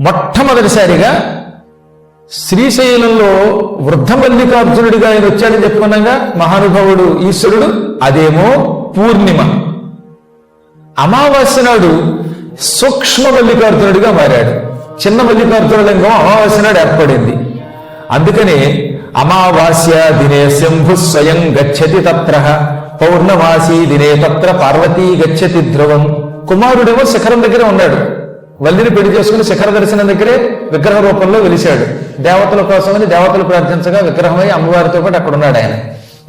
మొట్టమొదటిసారిగా శ్రీశైలంలో వృద్ధ మల్లికార్జునుడిగా ఆయన వచ్చాడని చెప్పుకున్నాగా మహానుభావుడు ఈశ్వరుడు అదేమో పూర్ణిమ. అమావాస్య నాడు సూక్ష్మ మల్లికార్జునుడిగా మారాడు. చిన్న మల్లికార్జున లింగం అమావాస్య నాడు ఏర్పడింది. అందుకనే అమావాస్య దినే శంభు స్వయం గచ్చతి తత్ర పౌర్ణమాసి దినే తత్ర పార్వతీ గచ్చతి ధ్రువం. కుమారుడేమో శిఖరం దగ్గరే ఉన్నాడు. వల్లిని పెళ్ళి చేసుకుని శిఖర దర్శనం దగ్గరే విగ్రహ రూపంలో వెలిశాడు. దేవతల కోసమని దేవతలు ప్రార్థించగా విగ్రహమై అమ్మవారితో పాటు అక్కడ ఉన్నాడు ఆయన.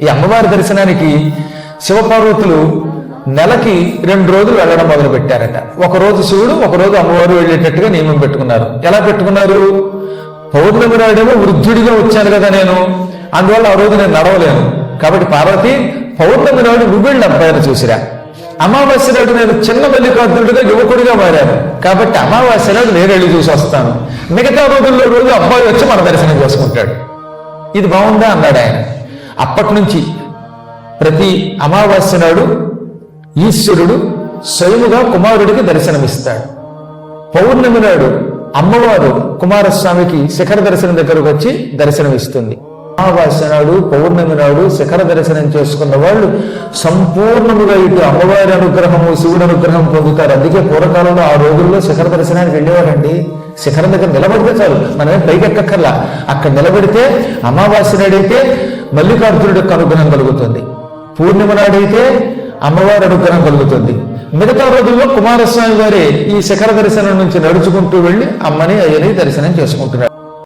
ఈ అమ్మవారి దర్శనానికి శివపార్వతులు నెలకి రెండు రోజులు వెళ్ళడం మొదలు పెట్టారట ఒక రోజు శివుడు ఒక రోజు అమ్మవారు వెళ్ళేటట్టుగా నియమం పెట్టుకున్నారు. ఎలా పెట్టుకున్నారు? పౌర్ణమి నాడేమో వృద్ధుడిగా వచ్చాను కదా నేను. అందువల్ల ఆ రోజు నేను నడవలేను. కాబట్టి పార్వతి పౌర్ణమి నాడు నువ్వెళ్ళి అబ్బాయిని చూసిరా. అమావాస్య నాడు నేను చిన్న మల్లికార్జునుడిగా యువకుడిగా మారాను. కాబట్టి అమావాస్య నాడు నేను వెళ్ళి చూసి వస్తాను. మిగతా రోజుల్లో రోజు అబ్బాయి వచ్చి మన దర్శనం చేసుకుంటాడు. ఇది బాగుందా? అన్నాడు ఆయన. అప్పటి నుంచి ప్రతి అమావాస్య నాడు ఈశ్వరుడు స్వయముగా కుమారుడికి దర్శనమిస్తాడు. పౌర్ణమి నాడు అమ్మవారు కుమారస్వామికి శిఖర దర్శనం దగ్గరకు వచ్చి దర్శనమిస్తుంది. అమావాస్య నాడు పౌర్ణమి నాడు శిఖర దర్శనం చేసుకున్న వాళ్ళు సంపూర్ణముగా ఇటు అమ్మవారి అనుగ్రహము శివుడు అనుగ్రహం పొందుతారు. అందుకే పూర్వకాలంలో ఆ రోజుల్లో శిఖర దర్శనానికి వెళ్ళేవారండి. శిఖరం దగ్గర నిలబడితే చాలు. మనమే పైకెక్కక్కర్లా. అక్కడ నిలబడితే అమావాస్య నాడైతే మల్లికార్జునుడి యొక్క అనుగ్రహం కలుగుతుంది. పూర్ణిమ నాడైతే అమ్మవారి అనుగ్రహం కలుగుతుంది. మిగతా రోజుల్లో కుమారస్వామి వారే ఈ శిఖర దర్శనం నుంచి నడుచుకుంటూ వెళ్ళి అమ్మని అయ్యని దర్శనం చేసుకుంటున్నారు.